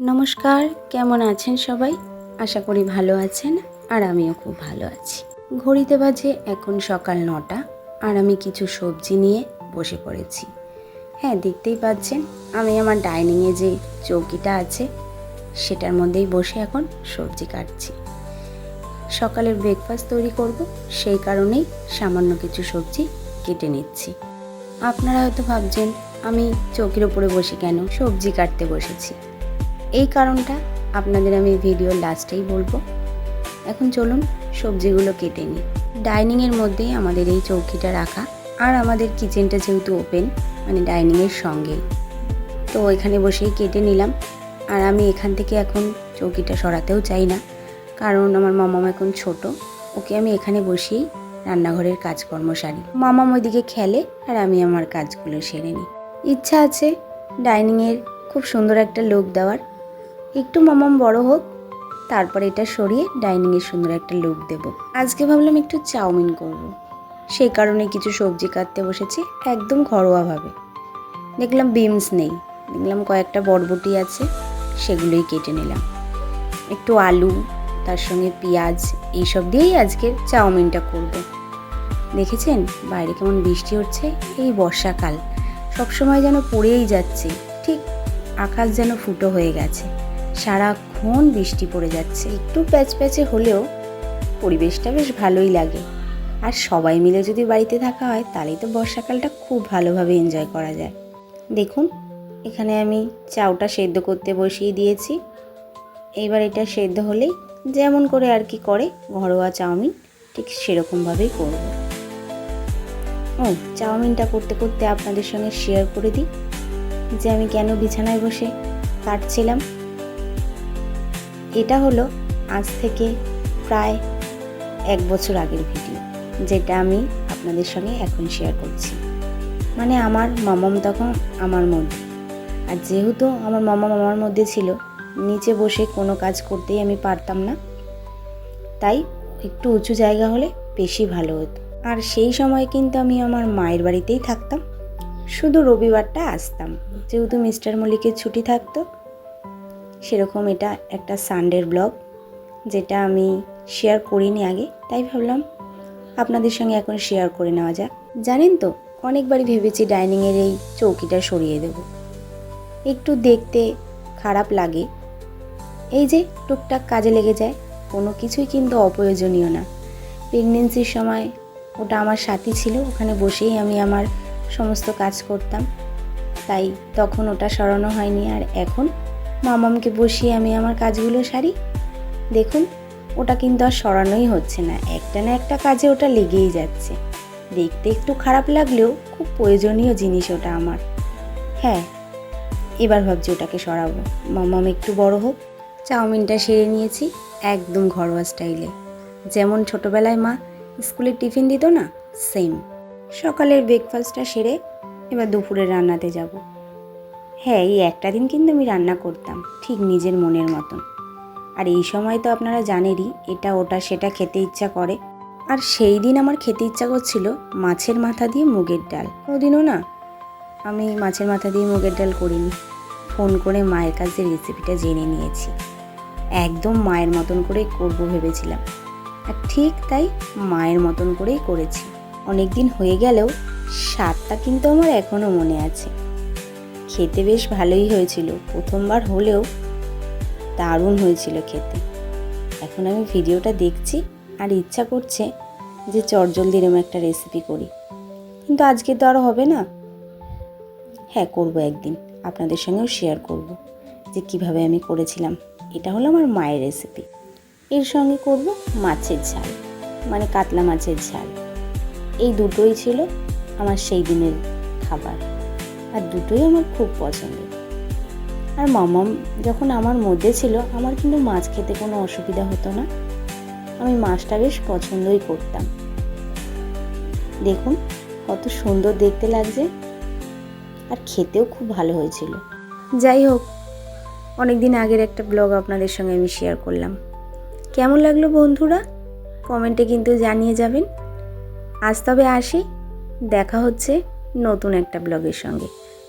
নমস্কার, কেমন আছেন সবাই? আশা করি ভালো আছেন আর আমিও খুব ভালো আছি। ঘড়িতে বাজে এখন সকাল নটা আর আমি কিছু সবজি নিয়ে বসে পড়েছি। হ্যাঁ দেখতেই পাচ্ছেন, আমি আমার ডাইনিংয়ে যে চৌকিটা আছে, সেটার মধ্যেই বসে এখন সবজি কাটছি। সকালের ব্রেকফাস্ট তৈরি করব, সেই কারণেই সামান্য কিছু সবজি কেটে নিচ্ছি। আপনারা হয়তো ভাবছেন, আমি চৌকির ওপরে বসে কেন সবজি কাটতে বসেছি? এই কারণটা আপনাদের আমি ভিডিওর লাস্টেই বলব। এখন চলুন সবজিগুলো কেটে নিই। ডাইনিংয়ের মধ্যেই আমাদের এই চৌকিটা রাখা। আর আমাদের কিচেনটা যেহেতু ওপেন মানে ডাইনিংয়ের সঙ্গেই তো এখানে বসেই কেটে নিলাম। আর আমি এখান থেকে এখন চৌকিটা সরাতেও চাই না। কারণ আমার মামাম এখন ছোট। ওকে আমি এখানে বসেই রান্নাঘরের কাজকর্ম সারি। মামাম ওইদিকে খেলে আর আমি আমার কাজগুলো সেরে নিই। ইচ্ছা আছে ডাইনিংয়ের খুব সুন্দর একটা লুক দেওয়ার। একটু মামাম বড় হোক, তারপর এটা সরিয়ে ডাইনিংয়ে সুন্দর একটা লুক দেব। আজকে ভাবলাম একটু চাউমিন করব। সেই কারণে কিছু সবজি কাটতে বসেছি, একদম ঘরোয়াভাবে। দেখলাম বিমস নেই, দেখলাম কয়েকটা বরবটি আছে, সেগুলোই কেটে নিলাম। একটু আলু, তার সঙ্গে পেঁয়াজ, এইসব দিয়েই আজকের চাউমিনটা করব। দেখেছেন? বাইরে কেমন বৃষ্টি হচ্ছে, এই বর্ষাকাল। সবসময় যেন পড়েই যাচ্ছে, ঠিক আকাশ যেন ফুটো হয়ে গেছে। সারাক্ষণ বৃষ্টি পড়ে যাচ্ছে। একটু প্যাচ প্যাচে হলেও পরিবেশটা বেশ ভালোই লাগে। আর সবাই মিলে যদি বাড়িতে থাকা হয়, তাহলেই তো বর্ষাকালটা খুব ভালোভাবে এনজয় করা যায়। দেখুন, এখানে আমি চাউটা সেদ্ধ করতে বসিয়ে দিয়েছি। এইবার এটা সেদ্ধ হলেই যেমন করে আর কি করে ঘরোয়া চাউমিন, ঠিক সেরকমভাবেই করব। ও, চাউমিনটা করতে করতে আপনাদের সঙ্গে শেয়ার করে দিই। যে আমি কেন বিছানায় বসে কাটছিলাম। এটা হলো আজ থেকে প্রায় এক বছর আগের ভিডিও যেটা আমি আপনাদের সঙ্গে এখন শেয়ার করছি। মানে আমার মামাম তখন আমার মধ্যে। আর যেহেতু আমার মামাম আমার মধ্যে ছিল, নিচে বসে কোনো কাজ করতেই আমি পারতাম না। তাই একটু উঁচু জায়গা হলে বেশি ভালো হতো। আর সেই সময় কিন্তু আমি আমার মায়ের বাড়িতেই থাকতাম। শুধু রবিবারটা আসতাম। যেহেতু মিস্টার মল্লিকের ছুটি থাকতো সেরকম এটা একটা সানডের ব্লগ যেটা আমি শেয়ার করিনি আগে, তাই ভাবলাম আপনাদের সঙ্গে এখন শেয়ার করে নেওয়া যাক। জানেন তো, অনেকবারই ভেবেছি ডাইনিংয়ের এই চৌকিটা সরিয়ে দেব। একটু দেখতে খারাপ লাগে। এই যে টুকটাক কাজে লেগে যায়, কোনো কিছুই কিন্তু অপ্রয়োজনীয় না। প্রেগনেন্সির সময় ওটা আমার সাথী ছিল, ওখানে বসেই আমি আমার সমস্ত কাজ করতাম। তাই তখন ওটা সরানো হয়নি, আর এখন মামামকে বসিয়ে আমি আমার কাজগুলো সারি। দেখুন, ওটা কিন্তু আর সরানোই হচ্ছে না। একটা না একটা কাজে ওটা লেগেই যাচ্ছে। দেখতে একটু খারাপ লাগলেও খুব প্রয়োজনীয় জিনিস ওটা আমার। হ্যাঁ এবার ভাবছি ওটাকে সরাবো। মামাম একটু বড় হোক। চাউমিনটা সেরে নিয়েছি একদম ঘরোয়া স্টাইলে। যেমন ছোটোবেলায় মা স্কুলে টিফিন দিত না, সেম। সকালের ব্রেকফাস্টটা সেরে এবার দুপুরে রান্নাতে যাব। হ্যাঁ এই একটা দিন কিন্তু আমি রান্না করতাম, ঠিক নিজের মনের মতন। আর এই সময় তো আপনারা জানেনই, এটা, ওটা, সেটা খেতে ইচ্ছা করে। আর সেই দিন আমার খেতে ইচ্ছা করছিল মাছের মাথা দিয়ে মুগের ডাল। কোনোদিনও না, আমি মাছের মাথা দিয়ে মুগের ডাল করিনি। ফোন করে মায়ের কাছে রেসিপিটা জেনে নিয়েছি। একদম মায়ের মতন করেই করব ভেবেছিলাম। আর ঠিক তাই মায়ের মতন করেই করেছি। অনেক দিন হয়ে গেলেও স্বাদটা কিন্তু আমার এখনও মনে আছে। খেতে বেশ ভালোই হয়েছিল। প্রথমবার হলেও দারুণ হয়েছিল খেতে। এখন আমি ভিডিওটা দেখছি আর ইচ্ছা করছে যে চটজলদি এরম একটা রেসিপি করি। কিন্তু আজকে তো আর হবে না। হ্যাঁ করব একদিন। আপনাদের সঙ্গেও শেয়ার করব যে কীভাবে আমি করেছিলাম। এটা হলো আমার মায়ের রেসিপি এর সঙ্গে করব মাছের ঝাল মানে কাতলা মাছের ঝাল। এই দুটোই ছিল আমার সেই দিনের খাবার। আর দুটোই আমার খুব পছন্দের। আর মামাম যখন আমার মধ্যে ছিল, আমার কিন্তু মাছ খেতে কোনো অসুবিধা হতো না। আমি মাছটা বেশ পছন্দই করতাম। দেখুন, কত সুন্দর দেখতে লাগছে আর খেতেও খুব ভালো হয়েছিল। যাই হোক অনেক দিন আগের একটা ব্লগ আপনাদের সঙ্গে আমি শেয়ার করলাম। কেমন লাগল বন্ধুরা? কমেন্টে কিন্তু জানিয়ে যাবেন। আজ তবে আসি, দেখা হচ্ছে নতুন একটা ব্লগের সঙ্গে।